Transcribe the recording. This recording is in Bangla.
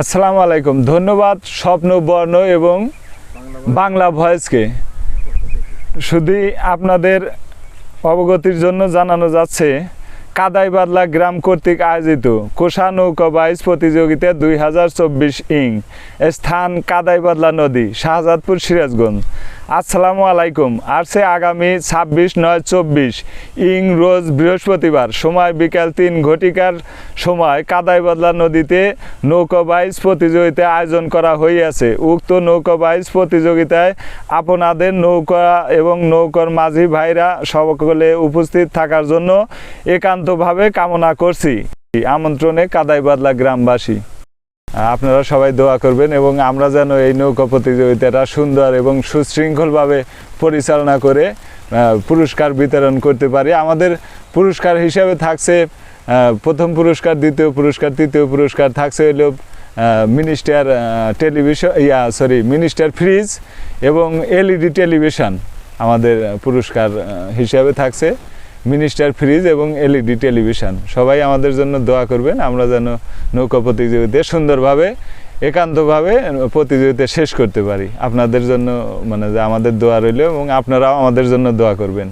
আসসালামু আলাইকুম। ধন্যবাদ স্বপ্ন, বর্ণ এবং বাংলা ভয়েসকে। শুধু আপনাদের অবগতির জন্য জানানো যাচ্ছে কাদাইবাদলা গ্রাম কর্তৃক আয়োজিত কোষা নৌকা বাইস প্রতিযোগিতা দুই হাজার চব্বিশ ইং, স্থান কাদাইবাদলা নদী, শাহজাদপুর সিরাজগঞ্জ। আসসালামু আলাইকুম। আসছে আগামী ছাব্বিশ নয় চব্বিশ। ইং রোজ বৃহস্পতিবার। সময় বিকাল তিন ঘটিকার সময় কাদাইবদলা নদীতে নৌকা বাইচ প্রতিযোগিতা আয়োজন করা হইয়াছে। উক্ত নৌকা বাইচ প্রতিযোগিতায় আপনাদের নৌকা এবং নৌকার মাঝি ভাইরা সকলে উপস্থিত থাকার জন্য একান্তভাবে কামনা করছি। আমন্ত্রণে কাদাইবাদলা গ্রামবাসী। আপনারা সবাই দোয়া করবেন এবং আমরা যেন এই নৌকা প্রতিযোগিতাটা সুন্দর এবং সুশৃঙ্খলভাবে পরিচালনা করে পুরস্কার বিতরণ করতে পারি। আমাদের পুরস্কার হিসাবে থাকছে প্রথম পুরস্কার, দ্বিতীয় পুরস্কার, তৃতীয় পুরস্কার, থাকছে হলো Minister television, yeah, sorry, Minister fridge এবং এলইডি টেলিভিশন আমাদের পুরস্কার হিসাবে থাকছে। মিনিস্টার ফ্রিজ এবং এলইডি টেলিভিশন। সবাই আমাদের জন্য দোয়া করবেন, আমরা যেন নৌকা প্রতিযোগিতায় সুন্দরভাবে, একান্তভাবে প্রতিযোগিতা শেষ করতে পারি। আপনাদের জন্য মানে যে আমাদের দোয়া রইল এবং আপনারাও আমাদের জন্য দোয়া করবেন।